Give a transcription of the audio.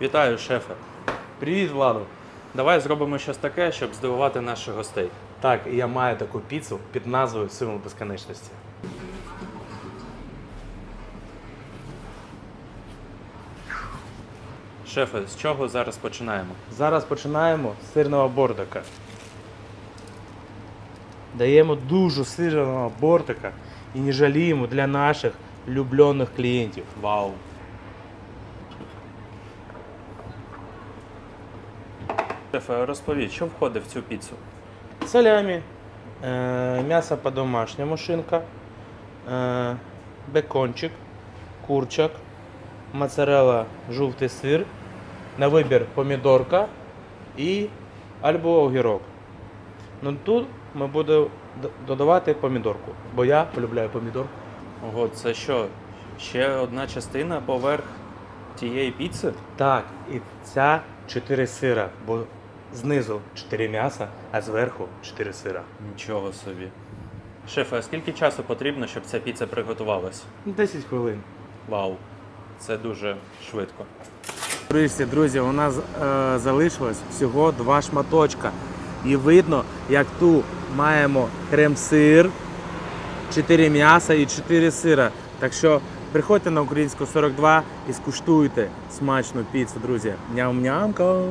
Вітаю, шефе. Привіт, Владу. Давай зробимо щось таке, щоб здивувати наших гостей. Так, і я маю таку піцу під назвою Символ безконечності. Шефе, з чого зараз починаємо? Зараз починаємо з сирного бортика. Даємо дуже сирного бортика і не жаліємо для наших улюблених клієнтів. Вау. Шефе, розповідь, що входить в цю піцу? Салямі, е, м'ясо по-домашньому шинка, е, бекончик, курчак, моцарелла, жовтий сир, на вибір помідорка і або огірок. Ну тут ми будемо додавати помідорку, бо я полюбляю помідорку. Ого, це що? Ще одна частина поверх тієї піци? Так, і ця 4 сира, бо знизу 4 м'яса, а зверху 4 сира. Нічого собі. Шефе, а скільки часу потрібно, щоб ця піца приготувалась? 10 хвилин. Вау. Це дуже швидко. Друзі, друзі, у нас е, залишилось всього два шматочка. І видно, як тут маємо крем-сир, 4 м'яса і 4 сира. Так що приходьте на українську 42 і скуштуйте смачну піцу, друзі. Ням-нямка.